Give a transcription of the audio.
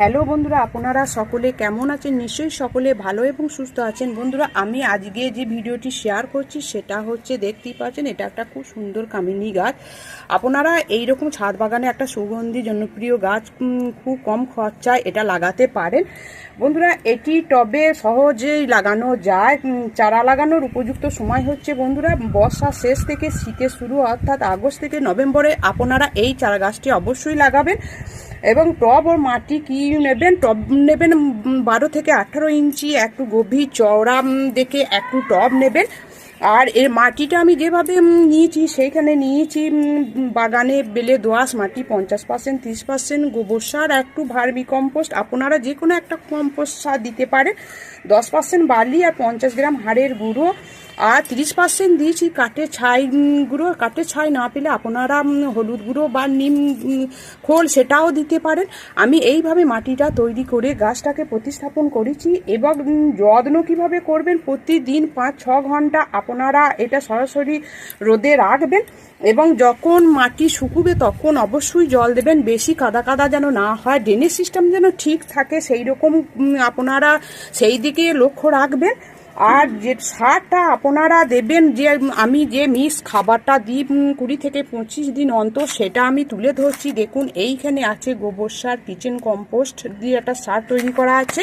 Hello বন্ধুরা, আপনারা সকলে কেমন আছেন? নিশ্চয়ই সকলে ভালো এবং সুস্থ আছেন। বন্ধুরা, আমি আজকে যে ভিডিওটি শেয়ার করছি, সেটা হচ্ছে দেখতেই পাচ্ছেন, এটা একটা খুব সুন্দর কামিনী গাছ। আপনারা এই রকম ছাদ বাগানে একটা সুগন্ধি জনপ্রিয় গাছ খুব কম খরচায় এটা লাগাতে পারেন। বন্ধুরা, এটি টবে সহজেই লাগানো যায়। চারা লাগানোর উপযুক্ত সময় হচ্ছে বন্ধুরা বর্ষা শেষ থেকে শীতের শুরু, অর্থাৎ আগস্ট থেকে নভেম্বরে আপনারা এই চারা গাছটি অবশ্যই লাগাবেন। এবং টব ও মাটি কি নেবেন? টব নেবেন বারো থেকে আঠারো ইঞ্চি, একটু গভীর চওড়া দেখে একটু টব নেবেন। আর এর মাটিটা আমি যেভাবে নিয়েছি, সেইখানে নিয়েছি বাগানে বেলে দোআঁশ মাটি, পঞ্চাশ পার্সেন্ট তিরিশ পার্সেন্ট গোবর সার, একটু ভার্মি কম্পোস্ট আপনারা যে কোনো একটা কম্পোস্ট সার দিতে পারেন। দশ পার্সেন্ট বালি আর পঞ্চাশ গ্রাম হাড়ের গুঁড়ো। আর তিরিশ পার্সেন্ট দিয়েছি কাঠের ছাই গুঁড়ো কাঠের ছাই না পেলে আপনারা হলুদ গুঁড়ো বা নিম খোল সেটাও দিতে পারেন। আমি এইভাবে মাটিটা তৈরি করে গাছটাকে প্রতিস্থাপন করেছি এবং যত্ন কীভাবে করবেন প্রতিদিন পাঁচ, ছ ঘণ্টা আপনারা এটা সরাসরি রোদে রাখবেন এবং যখন মাটি শুকুবে তখন অবশ্যই জল দেবেন। বেশি কাদা কাদা যেন না হয়, ড্রেনেজ সিস্টেম যেন ঠিক থাকে সেই রকম আপনারা সেই দিকে লক্ষ্য রাখবেন। আর যে সারটা আপনারা দেবেন, যে আমি যে মিস খাবারটা দিই কুড়ি থেকে পঁচিশ দিন অন্তর, সেটা আমি তুলে ধরছি। দেখুন, এইখানে আছে গোবর সার কিচেন কম্পোস্ট দিয়ে একটা সার তৈরি করা আছে।